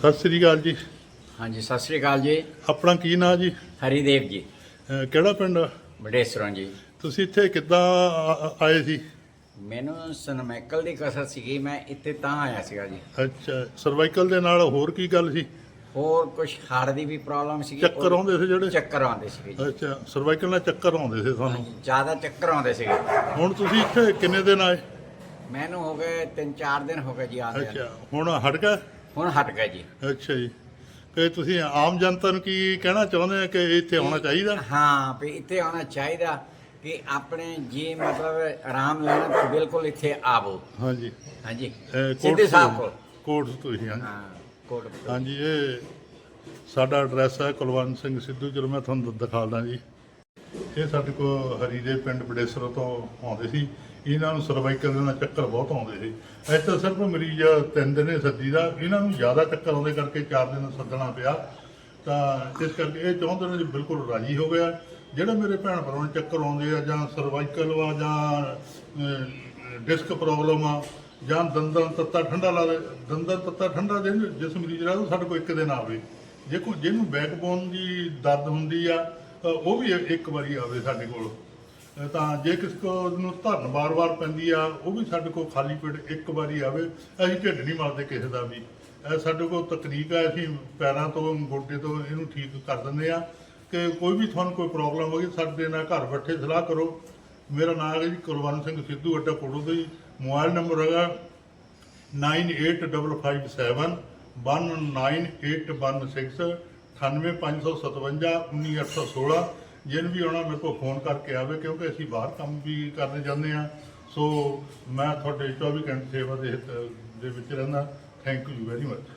ਸਤਿ ਸ੍ਰੀ ਅਕਾਲ ਜੀ। ਹਾਂਜੀ ਸਤਿ ਸ੍ਰੀ ਅਕਾਲ ਜੀ। ਆਪਣਾ ਕੀ ਨਾਂ ਜੀ? ਹਰੀਦੇਵ ਜੀ। ਅਹ ਕਿਹੜਾ ਪਿੰਡ? ਆ? ਜੀ। ਤੁਸੀਂ ਇੱਥੇ ਕਿੱਦਾਂ ਆ- ਆ- ਆਏ ਸੀ? ਮੈਨੂੰ ਸਨਮੈਕਲ ਦੀ ਕਸਰ ਸੀਗੀ ਮੈਂ ਇੱਥੇ ਤਾਂ ਆਇਆ ਸੀਗਾ ਜੀ। ਅੱਛਾ ਸਰਵਾਈਕਲ ਦੇ ਨਾਲ ਹੋਰ ਕੀ ਗੱਲ ਸੀ? ਹੋਰ ਕੁਝ ਹਾਰਟ ਦੀ ਵੀ ਪ੍ਰੋਬਲਮ ਸੀਗੀ। ਚੱਕਰ ਆਉਂਦੇ ਸੀ ਜਿਹੜੇ? ਚੱਕਰ ਆਉਂਦੇ ਸੀਗੇ ਜੀ। ਅੱਛਾ ਸਰਵਾਈਕਲ ਨਾਲ ਚੱਕਰ ਆਉਂਦੇ ਸੀ ਤੁਹਾਨੂੰ? ਹਾਂਜੀ, ਜ਼ਿਆਦਾ ਚੱਕਰ ਆਉਂਦੇ ਸੀਗੇ। ਹੁਣ ਤੁਸੀਂ ਇੱਥੇ ਕਿੰਨੇ ਦਿਨ ਆਏ? ਮੈਨੂੰ ਹੋ ਗਏ 3-4 ਦਿਨ ਹੋ ਗਏ ਜੀ ਆਉਂਦੇ ਅੱਛਾ ਹੁਣ ਹਟ ਗਿਆ ਹੁਣ ਹਟ ਗਏ ਜੀ। ਅੱਛਾ ਜੀ। ਤੇ ਤੁਸੀਂ ਆਮ ਜਨਤਾ ਨੂੰ ਕੀ ਕਹਿਣਾ ਚਾਹੁੰਦੇ ਆ ਕਿ ਇੱਥੇ ਆਉਣਾ ਚਾਹੀਦਾ? ਹਾਂ ਵੀ ਇੱਥੇ ਆਉਣਾ ਚਾਹੀਦਾ ਕਿ ਆਪਣੇ ਜੀ ਮਤਲਬ ਆਰਾਮ ਲੈਣਾ ਤਾਂ ਬਿਲਕੁਲ ਇੱਥੇ ਆਵੋ। ਹਾਂਜੀ। ਹਾਂਜੀ। ਇਹ ਸਿੱਧੇ ਸਾਹਿਬ ਕੋਲ। ਕੋਟ ਤੁਸੀਂ ਹਾਂਜੀ। ਹਾਂ ਕੋਟ ਹਾਂਜੀ ਇਹ ਸਾਡਾ ਐਡਰੈਸ ਹੈ ਕੁਲਵੰਤ ਸਿੰਘ ਸਿੱਧੂ ਚਲੋ ਮੈਂ ਤੁਹਾਨੂੰ ਦਿਖਾਉਂਦਾ ਜੀ। ਇਹ ਸਾਡੇ ਕੋਲ ਹਰੀ ਦੇ ਪਿੰਡ ਬਡੇਸਰ ਤੋਂ ਆਉਂਦੇ ਸੀ। ਇਹਨਾਂ ਨੂੰ ਸਰਵਾਈਕਲ ਦੇ ਨਾਲ ਚੱਕਰ ਬਹੁਤ ਆਉਂਦੇ ਸੀ। ਇੱਥੇ ਸਿਰਫ ਮਰੀਜ਼ ਤਿੰਨ ਦਿਨੇ ਸੱਦੀ ਦਾ। ਇਹਨਾਂ ਨੂੰ ਜ਼ਿਆਦਾ ਚੱਕਰ ਆਉਂਦੇ ਕਰਕੇ ਚਾਰ ਦਿਨ ਸੱਦਣਾ ਪਿਆ। ਤਾਂ ਇਸ ਕਰਕੇ ਇਹ ਚਾਹੁੰਦੇ ਨੇ ਜੀ ਬਿਲਕੁਲ ਰਾਜੀ ਹੋ ਗਿਆ। ਜਿਹੜੇ ਮੇਰੇ ਭੈਣ ਭਰਾਵਾਂ ਨੂੰ ਚੱਕਰ ਆਉਂਦੇ ਆ ਜਾਂ ਸਰਵਾਈਕਲ ਵਾ ਜਾਂ ਡਿਸਕ ਪ੍ਰੋਬਲਮ ਆ ਜਾਂ ਦੰਦਾਂ ਤੱਤਾ ਠੰਡਾ ਲਾ ਦੰਦਾਂ ਤੱਤਾ ਠੰਡਾ ਦੇ ਜਿਸ ਮਰੀਜ਼ ਦਾ ਸਾਡੇ ਕੋਲ ਇੱਕ ਦਿਨ ਆਵੇ। ਜੇ ਕੋਈ ਜਿਹਨੂੰ ਬੈਕਬੋਨ ਦੀ ਦਰਦ ਹੁੰਦੀ ਆ ਉਹ ਵੀ ਇੱਕ ਵਾਰੀ ਆਵੇ ਸਾਡੇ ਕੋਲ। ਤਾਂ ਜੇ ਕਿਸ ਕੋ ਨੂੰ ਧਰਨ ਵਾਰ-ਵਾਰ ਪੈਂਦੀ ਆ, ਉਹ ਵੀ ਸਾਡੇ ਕੋਲ ਖਾਲੀ ਪੇਟ ਇੱਕ ਵਾਰੀ ਆਵੇ। ਅਸੀਂ ਢਿੱਡ ਨਹੀਂ ਮਾਰਦੇ ਕਿਸੇ ਦਾ ਵੀ। ਇਹ ਸਾਡੇ ਕੋਲ ਤਕਨੀਕ ਆ, ਅਸੀਂ ਪੈਰਾਂ ਤੋਂ, ਗੋਡੇ ਤੋਂ ਇਹਨੂੰ ਠੀਕ ਕਰ ਦਿੰਦੇ ਆ। ਕਿ ਕੋਈ ਵੀ ਤੁਹਾਨੂੰ ਕੋਈ ਪ੍ਰੋਬਲਮ ਹੋਵੇ ਸਾਡੇ ਨਾਲ ਘਰ ਬੈਠੇ ਸਲਾਹ ਕਰੋ। ਮੇਰਾ ਨਾਮ ਹੈ ਜੀ ਕੁਲਵੰਤ ਸਿੰਘ ਸਿੱਧੂ, ਅੱਡਾ ਕੋੜੂ ਜੀ। ਮੋਬਾਈਲ ਨੰਬਰ ਹੈਗਾ 98557 19816 98557 19816 ਜਿਹਨ ਵੀ ਆਉਣਾ ਮੇਰੇ ਕੋਲ ਫੋਨ ਕਰਕੇ ਆਵੇ, ਕਿਉਂਕਿ ਅਸੀਂ ਬਾਹਰ ਕੰਮ ਵੀ ਕਰਨੇ ਜਾਂਦੇ ਆ ਸੋ ਮੈਂ ਤੁਹਾਡੇ 24 ਘੰਟੇ ਸੇਵਾ ਦੇ ਹਿੱਤ ਦੇ ਵਿੱਚ ਰਹਿੰਦਾ। Thank you very much